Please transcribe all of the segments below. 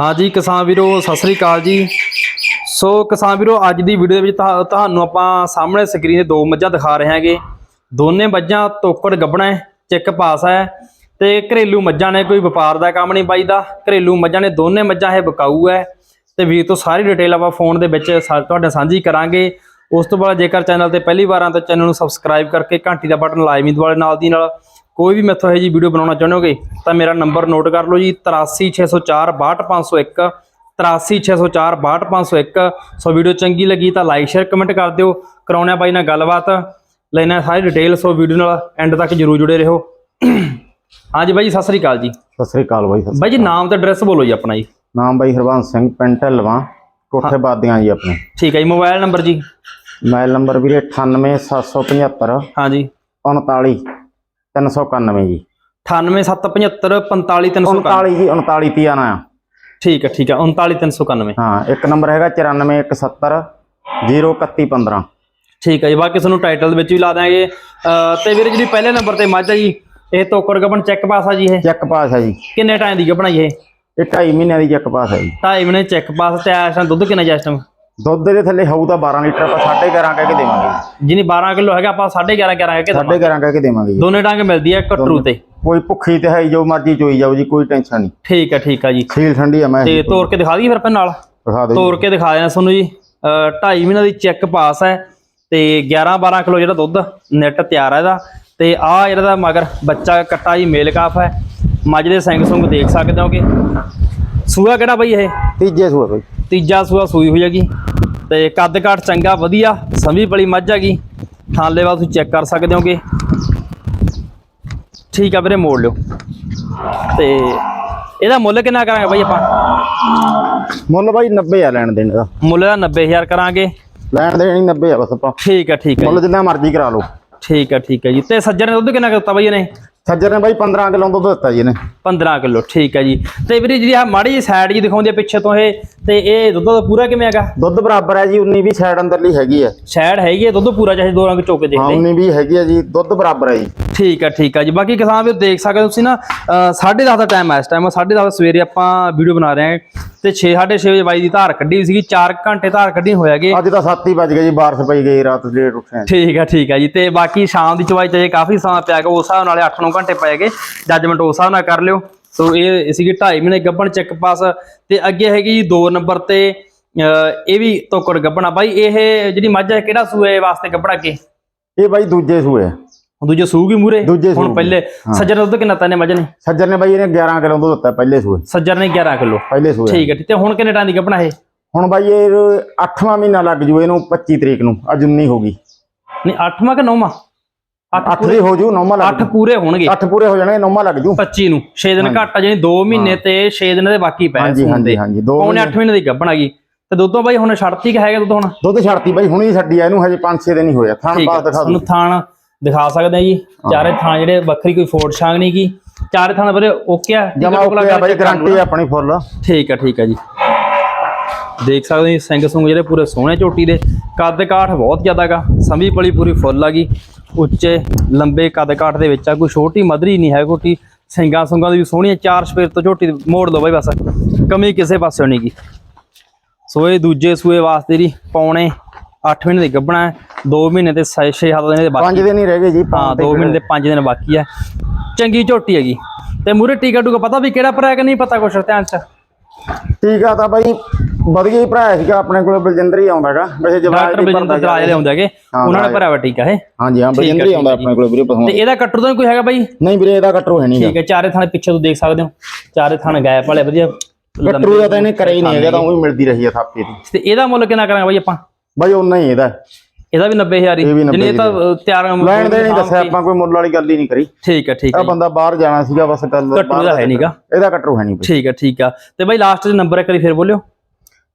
ਹਾਂਜੀ ਕਿਸਾਨ ਵੀਰੋ, ਸਤਿ ਸ੍ਰੀ ਅਕਾਲ ਜੀ। ਸੋ ਕਿਸਾਨ ਵੀਰੋ, ਅੱਜ ਦੀ ਵੀਡੀਓ ਦੇ ਵਿੱਚ ਤੁਹਾਨੂੰ ਆਪਾਂ ਸਾਹਮਣੇ ਸਕਰੀਨ ਤੇ ਦੋ ਮੱਝਾਂ ਦਿਖਾ ਰਹੇ ਹਾਂਗੇ। ਦੋਨੇ ਮੱਝਾਂ ਤੋਕੜ ਗੱਬਣਾ ਹੈ, ਚੈੱਕ ਪਾਸ ਹੈ ਤੇ ਘਰੇਲੂ ਮੱਝਾਂ ਨੇ ਕੋਈ ਵਪਾਰ ਦਾ ਕੰਮ ਨਹੀਂ ਬਾਈ ਦਾ ਘਰੇਲੂ ਮੱਝਾਂ ਨੇ ਦੋਨੇ ਮੱਝਾਂ ਇਹ ਬਕਾਊ ਹੈ ਤੇ ਵੀਰ ਤੋਂ ਸਾਰੀ ਡਿਟੇਲ ਆਪਾਂ ਫੋਨ ਦੇ ਵਿੱਚ ਤੁਹਾਡੇ ਨਾਲ ਸਾਂਝੀ ਕਰਾਂਗੇ। ਉਸ ਤੋਂ ਬਾਅਦ ਜੇਕਰ ਚੈਨਲ ਤੇ ਪਹਿਲੀ ਵਾਰ ਆ ਤਾਂ ਚੈਨਲ ਨੂੰ ਸਬਸਕ੍ਰਾਈਬ ਕਰਕੇ ਘੰਟੀ ਦਾ ਬਟਨ ਲਾਜ਼ਮੀ ਦਬਾਓ ਨਾਲ ਦੀ ਨਾਲ ਕੋਈ ਵੀ ਮੈਥੋਂ ਇਹ ਜੀ ਵੀਡੀਓ ਬਣਾਉਣਾ ਚਾਹੁੰਦੇ ਹੋਗੇ ਤਾਂ ਮੇਰਾ ਨੰਬਰ ਨੋਟ ਕਰ ਲਓ ਜੀ 83604 62501 83604 62501 ਸੋ ਵੀਡੀਓ ਚੰਗੀ ਲੱਗੀ ਤਾਂ ਲਾਈਕ ਸ਼ੇਅਰ ਕਮੈਂਟ ਕਰ ਦਿਓ। ਕਰਾਉਣਾ ਬਾਈ ਨਾਲ ਗੱਲਬਾਤ ਲੈਣਾ ਸਾਰੀ ਡਿਟੇਲ ਸੋ ਵੀਡੀਓ ਨਾਲ ਐਂਡ ਤੱਕ ਜਰੂਰ ਜੁੜੇ ਰਹੋ। ਹਾਂਜੀ ਬਾਈ ਸਤਿ ਸ੍ਰੀ ਅਕਾਲ ਜੀ। ਸਤਿ ਸ੍ਰੀ ਅਕਾਲ ਬਾਈ ਬਾਈ ਜੀ ਨਾਮ ਤੇ ਐਡਰੈਸ ਬੋਲੋ ਜੀ ਆਪਣਾ ਜੀ। ਨਾਮ ਬਾਈ ਹਰਬੰਸ ਸਿੰਘ ਪਿੰਡ ਢਲਵਾ ਕੋਠੇ ਬਾਦੀਆਂ ਜੀ ਆਪਣੇ। ਠੀਕ ਹੈ ਜੀ ਮੋਬਾਈਲ ਨੰਬਰ ਜੀ। ਮੋਬਾਈਲ ਨੰਬਰ ਵੀਰੇ 98775 ਹਾਂਜੀ 39 391 ਜੀ। 98775 45391 39 ਜੀ 39 ਤੀਆਣਾ ਆ। ਠੀਕ ਹੈ ਠੀਕ ਹੈ 39391 ਹਾਂ ਇੱਕ ਨੰਬਰ ਹੈਗਾ 94170 03115 ਠੀਕ ਹੈ ਜੀ ਬਾਕੀ ਤੁਹਾਨੂੰ ਟਾਈਟਲ ਦੇ ਵਿੱਚ ਵੀ ਲਾ ਦਾਂਗੇ ਤੇ ਵੀਰੇ ਜਿਹੜੀ ਪਹਿਲੇ ਨੰਬਰ ਤੇ ਮੱਝ ਆ ਜੀ ਇਹ ਤੋਕੜ ਗੱਬਣ ਚੈੱਕ ਪਾਸ ਆ ਜੀ ਇਹ? ਚੈੱਕ ਪਾਸ ਹੈ ਜੀ। ਕਿੰਨੇ ਟਾਈਮ ਦੀ ਗੱਬਣ ਆ ਜੀ ਇਹ? ਇਹ 2.5 ਮਹੀਨਿਆਂ ਦੀ ਚੈੱਕ ਪਾਸ ਹੈ ਜੀ। ਢਾਈ ਮਹੀਨੇ ਚੈੱਕ ਪਾਸ ਤੇ ਆਇਆ ਦੁੱਧ ਕਿੰਨਾ ਜੀ ਇਸ ਟਾਈਮ ਦੁੱਧ ਦੇ ਥੱਲੇ ਹੋਊ ਤਾਂ 12 ਲੀਟਰ ਆਪਾਂ 11.5 ਕਹਿ ਕੇ ਦੇਵਾਂਗੇ। ਜਿਹਨੀ 12 ਕਿਲੋ ਹੈਗਾ ਆਪਾਂ 11.5 11 ਕਹਿ ਕੇ ਦਵਾਂਗੇ। 11.5 ਕਹਿ ਕੇ ਦੇਵਾਂਗੇ ਦੋਨੇ ਡੰਗ ਮਿਲਦੀ ਹੈ ਕਟਰੂ ਤੇ। ਕੋਈ ਭੁੱਖੀ ਤੇ ਹੈ ਜੋ ਮਰਜ਼ੀ ਚੋਈ ਜਾਓ ਜੀ ਕੋਈ ਟੈਨਸ਼ਨ ਨਹੀਂ। ਠੀਕ ਹੈ ਠੀਕ ਹੈ ਜੀ। ਸੀਲ ਠੰਡੀ ਆ ਮੈਂ ਤੇ ਤੋੜ ਕੇ ਦਿਖਾ ਦਈਏ ਫਿਰ ਆਪਾਂ ਨਾਲ? ਦਿਖਾ ਜੀ। ਤੋੜ ਕੇ ਦਿਖਾ ਦੇਣਾ ਤੁਹਾਨੂੰ ਜੀ। ਅਹ ਢਾਈ ਮਹੀਨੇ ਦੀ ਚੈੱਕ ਪਾਸ ਹੈ ਤੇ 11 12 ਕਿਲੋ ਜਿਹੜਾ ਦੁੱਧ ਨੈਟ ਤਿਆਰ ਹੈ ਇਹਦਾ। ਤੇ ਆ ਜਿਹੜਾ ਦਾ ਮਗਰ ਬੱਚਾ ਕੱਟਾ ਜੀ ਮੇਲ ਕਾਫ ਹੈ। ਮੱਝ ਦੇ ਸਿੰਘ ਸੁੰਗ ਦੇਖ ਸਕਦੇ ਹੋਗੇ। ਸੂਆ ਕਿਹੜਾ ਬਈ ਇਹ? ਤੀਜੇ ਸੂਆ ਬਾਈ। ਤੀਜਾ ਸੂਆ ਸੂਈ ਹੋਈ ਹੈਗੀ। ਤੇ ਕੱਦ ਕਾਠ ਚੰਗਾ ਵਧੀਆ ਸੰਭੀ ਬੜੀ ਮੱਝ ਹੈਗੀ। ਥਾਲੇ ਵਾ ਤੁਸੀਂ ਚੈੱਕ ਕਰ ਸਕਦੇ ਹੋਗੇ। ਠੀਕ ਆ ਵੀਰੇ ਮੋੜ ਲਿਓ। ਤੇ ਇਹਦਾ ਮੁੱਲ ਕਿੰਨਾ ਕਰਾਂਗੇ ਬਾਈ ਆਪਾਂ? ਮੁੱਲ ਬਾਈ 90 ਆ ਲੈਣ ਦੇਣ ਦਾ। ਮੁੱਲ ਦਾ 90000 ਕਰਾਂਗੇ। ਲੈਣ ਦੇਣ ਹੀ 90 ਆ ਬਸ ਆਪਾਂ। ਠੀਕ ਆ ਠੀਕ ਆ ਮੁੱਲ। ਜਿੰਨਾ ਮਰਜ਼ੀ ਕਰਾ ਲਓ। ਠੀਕ ਆ ਠੀਕ ਆ ਜੀ। ਤੇ ਸੱਜਰ ਨੇ ਦੁੱਧ ਕਿੰਨਾ ਕੁ ਦਿੱਤਾ ਬਾਈ ਇਹਨੇ? ਸੱਜਰ ਨੇ ਬਾਈ 15 ਕਿਲੋ ਦੁੱਧ ਦਿੱਤਾ ਜੀ ਇਹਨੇ। 15 ਕਿਲੋ ਠੀਕ ਹੈ ਜੀ। ਤੇ ਵੀਰੇ ਜਿਹੜੀ ਆ ਮਾੜੀ ਜੀ ਸਾਈਡ ਜੀ ਦਿਖਾਉਂਦੀ ਆ ਪਿੱਛੇ ਤੋਂ ਇਹ ਤੇ ਇਹ ਦੁੱਧ ਦਾ ਪੂਰਾ ਕਿਵੇਂ ਹੈਗਾ? ਦੁੱਧ ਬਰਾਬਰ ਹੈ ਜੀ 19 ਵੀ ਸਾਈਡ ਅੰਦਰਲੀ ਹੈਗੀ ਹੈ। ਸਾਈਡ ਹੈਗੀ ਹੈ ਦੁੱਧ ਪੂਰਾ ਚਾਹੇ ਦੋ ਰੰਗ ਚੋਕੇ ਦੇਖ ਲੈ 19 ਵੀ ਹੈਗੀ ਹੈ ਜੀ ਦੁੱਧ ਬਰਾਬਰ ਹੈ ਜੀ। ਠੀਕ ਹੈ ਠੀਕ ਹੈ ਜੀ। ਬਾਕੀ ਕਿਸਾਨ ਵੀ ਦੇਖ ਸਕਦੇ ਤੁਸੀਂ ਨਾ 10:30 ਦਾ ਟਾਈਮ ਹੈ ਇਸ ਟਾਈਮ 10:30 ਸਵੇਰੇ ਆਪਾਂ ਵੀਡੀਓ ਬਣਾ ਰਹੇ ਹਾਂ ਤੇ 6 6:30 ਵਜੇ ਬਾਈ ਦੀ ਧਾਰ ਕੱਢੀ ਹੋਈ ਸੀਗੀ। 4 ਘੰਟੇ ਧਾਰ ਕੱਢੀ ਹੋਇਆਗੇ ਅੱਜ ਤਾਂ 7 ਹੀ ਵੱਜ ਗਏ ਜੀ ਬਾਰਿਸ਼ ਪਈ ਗਈ ਰਾਤ ਲੇਟ ਉੱਠੇ ਹਾਂ। ਠੀਕ ਹੈ ਠੀਕ ਹੈ ਜੀ। ਤੇ ਬਾਕੀ ਸ਼ਾਮ ਦੀ ਚਵਾਈ ਚਾਹੇ ਕਾਫੀ ਸਮਾਂ ਪਿਆ ਗਿਆ ਉਸ ਹਿਸਾਬ ਨਾਲੇ 8-9 ਘੰਟੇ ਪਏ ਗਏ। ਜੱਜਮੈਂਟ ਉਸ ਹਿਸਾਬ ਨਾਲ ਕਰ ਲਿਓ। ਸੋ ਇਹ ਸੀਗੀ 2.5 ਮਹੀਨੇ ਗੱਬਣ ਚੈੱਕ ਪਾਸ ਤੇ ਅੱਗੇ ਹੈਗੀ ਜੀ 2 ਨੰਬਰ ਤੇ ਇਹ ਵੀ ਤੋਕੜ ਗੱਬਣਾ ਬਾਈ ਇਹ ਜਿਹੜੀ ਮੱਝ ਹੈ ਕਿਹੜਾ ਸੂਏ ਵਾਸਤੇ ਗੱਬਣਾ ਅੱਗੇ? ਇਹ ਬਾਈ ਦੂਜੇ ਸੂਏ ਆ। ਦੂਜੇ ਸੂਗੀ ਮੂਰੇ? ਦੂਜੇ ਹੁਣ ਸੂਗੀ। ਪਹਿਲੇ ਸੱਜਰ ਦੁੱਧ ਕਿੰਨਾ ਤਾਨੇ ਮੱਝ ਨੇ? ਸੱਜਰ ਨੇ ਬਾਈ ਇਹਨੇ 11 ਕਿਲੋ ਦੁੱਧ ਦਿੱਤਾ ਪਹਿਲੇ ਸੂਏ ਸੱਜਰ ਨੇ 11 ਕਿਲੋ। ਪਹਿਲੇ ਸੂਏ ਠੀਕ ਹੈ ਠੀਕ ਤੇ ਹੁਣ ਕਿੰਨੇ ਟਾਈਮ ਦੀ ਗੱਬਣਾ ਇਹ? ਹੁਣ ਬਾਈ ਇਹ 8ਵਾਂ ਮਹੀਨਾ ਲੱਗ ਜੂ ਇਹਨੂੰ 25 ਤਰੀਕ ਨੂੰ ਅੱਜ 19 ਹੋ ਗਈ। ਨਹੀਂ 8ਵਾਂ ਕਿ 9ਵਾਂ 8 8 ਦੀ ਹੋ ਜੂ 9ਵਾਂ ਲੱਗ 8 ਪੂਰੇ ਹੋਣਗੇ। 8 ਪੂਰੇ ਹੋ ਜਾਣਗੇ 9ਵਾਂ ਲੱਗ ਜੂ। 25 ਨੂੰ। 6 ਦਿਨ ਘੱਟ ਆ ਜਾਨੀ 2 ਮਹੀਨੇ ਤੇ 6 ਦਿਨ ਦੇ ਬਾਕੀ ਪਏ ਹਾਂਜੀ ਸੂਣ ਹਾਂਜੀ ਦੇ। ਹਾਂਜੀ ਦੋ ਪੌਣੇ 8 ਮਹੀਨੇ ਦੀ ਗੱਭਣ ਆ ਗਈ ਤੇ ਦੁੱਧੋਂ ਬਾਈ ਹੁਣ ਛੜਤੀ ਕਿ ਹੈਗਾ ਦੁੱਧ ਹੁਣ? ਦੁੱਧ ਛੱਡਤੀ ਬਾਈ ਹੁਣੀ ਛੱਡੀ ਆ ਇਹਨੂੰ ਹਜੇ 5-6 ਦਿਨ ਹੀ ਹੋਇਆ ਥਣ ਠੀਕ ਹੈ। ਪਾਸ ਦਿਖਾ ਤੁਹਾਨੂੰ ਦੂੰ ਥਾਣ ਦਿਖਾ ਸਕਦੇ ਆ ਜੀ। ਚਾਰੇ ਥਾਂ ਜਿਹੜੇ ਵੱਖਰੀ ਕੋਈ ਫੋੜ ਛਾਂਗ ਨਹੀਂ ਕੀ ਚਾਰੇ ਥਾਂ ਬਰੇ ਓਕੇ ਆ ਜਮਾ ਓਕੇ ਆ ਬਾਈ ਗਾਰੰਟੀ ਆਪਣੀ ਫੁੱਲ ਠੀਕ ਹੈ ਠੀਕ ਹੈ ਜੀ। ਦੇਖ ਸਕਦੇ ਹੋ ਸਿੰਘ ਸੁੰਗ ਜਿਹੜੇ ਪੂਰੇ ਸੋਹਣੇ ਝੋਟੀ ਦੇ ਕੱਦ ਕਾਠ ਬਹੁਤ ਜ਼ਿਆਦਾਗਾ ਸੰਭੀ ਪਲੀ ਪੂਰੀ ਫੁੱਲ ਆ ਗਈ। ਉੱਚੇ ਲੰਬੇ ਕੱਦ ਕਾਠ ਦੇ ਵਿੱਚ ਆ ਕੋਈ ਛੋਟੀ ਮਧਰੀ ਨਹੀਂ ਹੈ ਕੋਟੀ ਸਿੰਘਾਂ ਸੁੰਗਾਂ ਦੀ ਵੀ ਸੋਹਣੀਆਂ ਚਾਰ ਸਪੇਰ ਤੋਂ ਝੋਟੀ ਦੀ ਮੋੜ ਲਓ ਬਾਈ ਬਸ। ਕਮੀ ਕਿਸੇ ਪਾਸੇ ਨਹੀਂ ਗੀ ਸੋ ਇਹ ਦੂਜੇ ਸੂਏ ਵਾਸਤੇ ਦੀ ਪੌਣੇ 8 ਮਹੀਨੇ ਦੀ ਗੱਭਣਾ ਹੈ 2 ਮਹੀਨੇ ਤੇ 6-7 ਦਿਨ ਦੇ ਬਾਕੀ 5 ਦਿਨ ਹੀ ਰਹਿ ਗਏ ਜੀ ਹਾਂ 2 ਮਹੀਨੇ ਦੇ 5 ਦਿਨ ਬਾਕੀ ਹੈ। ਚੰਗੀ ਝੋਟੀ ਹੈਗੀ। ਤੇ ਮੂਰੇ ਟੀਕਾ ਟੂਕਾ ਪਤਾ ਵੀ ਕਿਹੜਾ ਭਰਾ ਹੈ ਕਿ ਨਹੀਂ ਪਤਾ ਕੁਛ ਧਿਆਨ ਚ? ਆ ਤਾਂ ਬਾਈ ਵਧੀਆ ਹੀ ਭਰਾ ਸੀਗਾ ਆਪਣੇ ਕੋਲ ਬਲਜਿੰਦਰ ਹੀ ਆਉਂਦਾਗਾ ਵੈਸੇ ਜਵਾਬ ਡਾਕਟਰ ਬਜਿੰਦਰ ਦਰਾਜ ਦੇ ਹੁੰਦੇ ਹੈਗੇ। ਹਾਂ, ਉਹਨਾਂ ਨੇ ਭਰਾਵਾ ਟੀਕਾ ਇਹ ਹਾਂਜੀ ਹਾਂ ਬਲਜਿੰਦਰ ਹੀ ਆਉਂਦਾ ਆਪਣੇ ਕੋਲ ਵੀਰੇ ਪਸੰਦ ਤੇ ਇਹਦਾ ਕੱਟਰ ਤਾਂ ਕੋਈ ਹੈਗਾ ਬਾਈ? ਨਹੀਂ ਵੀਰੇ ਇਹਦਾ ਕਟਰੂ ਹੈ ਨਹੀਂਗਾ ਠੀਕ ਹੈ ਚਾਰੇ ਥਾਣੇ ਪਿੱਛੇ ਤੋਂ ਦੇਖ ਸਕਦੇ ਹੋ। ਚਾਰੇ ਥਾਣੇ ਗੈਪ ਵਾਲੇ ਵਧੀਆ ਕਟਰੂ ਦਾ ਤਾਂ ਇਹਨੇ ਕਰਿਆ ਹੀ ਨਹੀਂ ਹੈਗਾ ਤਾਂ ਉਹ ਵੀ ਮਿਲਦੀ ਰਹੀ ਆ ਥਾਪੀ ਦੀ। ਤੇ ਇਹਦਾ ਮੁੱਲ ਕਿੰਨਾ ਕਰਾਂਗੇ ਬਾਈ ਆਪਾਂ? ਬਾਈ ਉਹਨਾਂ ਹੀ ਇਹਦਾ। ਇਹਦਾ ਵੀ 90000 ਹੀ। ਇਹ ਵੀ 90 ਜਿਹਨੇ ਤਾਂ ਅ, ਤਿਆਰ ਲੈਣ ਦੇ ਨਹੀਂ ਦੱਸਿਆ ਆਪਾਂ ਕੋਈ ਮੁੱਲ ਵਾਲੀ ਗੱਲ ਹੀ ਨਹੀਂ ਕਰੀ। ਠੀਕ ਹੈ ਠੀਕ ਇਹ ਹੈ ਬੰਦਾ ਬਾਹਰ ਜਾਣਾ ਸੀਗਾ ਬਸ ਗੱਲ ਕਟਰੂ ਦਾ ਹੈ ਨਹੀਂਗਾ ਇਹਦਾ ਕਟਰੂ ਹੈ ਨਹੀਂ ਬਾਈ ਠੀਕ ਹੈ ਠੀਕ ਆ। ਤੇ ਬਾਈ ਲਾਸਟ ਚ ਨੰਬਰ ਇੱਕ ਵਾਰੀ ਫਿਰ ਬੋਲਿਓ।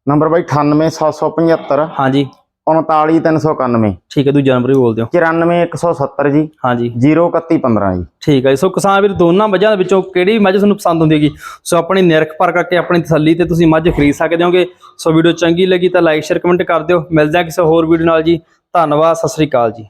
ਨੰਬਰ ਬਾਈ 98775 ਹਾਂਜੀ। 39391 ਠੀਕ ਹੈ ਦੂਜਾ ਨੰਬਰ ਵੀ ਬੋਲ ਦਿਓ 94170 ਜੀ। ਹਾਂਜੀ। 03115 ਜੀ। ਠੀਕ ਹੈ। ਸੋ ਕਿਸਾਨ ਵੀਰ ਦੋਨਾਂ ਮੱਝਾਂ ਦੇ ਵਿੱਚੋਂ ਕਿਹੜੀ ਮੱਝ ਤੁਹਾਨੂੰ ਪਸੰਦ ਹੁੰਦੀ ਹੈਗੀ? ਸੋ ਆਪਣੀ ਨਿਰਖ ਪਰ ਕਰਕੇ ਆਪਣੀ ਤਸੱਲੀ ਤੇ ਤੁਸੀਂ ਮੱਝ ਖਰੀਦ ਸਕਦੇ ਹੋਗੇ। ਸੋ ਵੀਡੀਓ ਚੰਗੀ ਲੱਗੀ ਤਾਂ ਲਾਈਕ ਸ਼ੇਅਰ ਕਮੈਂਟ ਕਰ ਦਿਓ। ਮਿਲਦੇ ਹਾਂ ਕਿਸੇ ਹੋਰ ਵੀਡੀਓ ਨਾਲ ਜੀ। ਧੰਨਵਾਦ ਸਤਿ ਸ੍ਰੀ ਅਕਾਲ ਜੀ।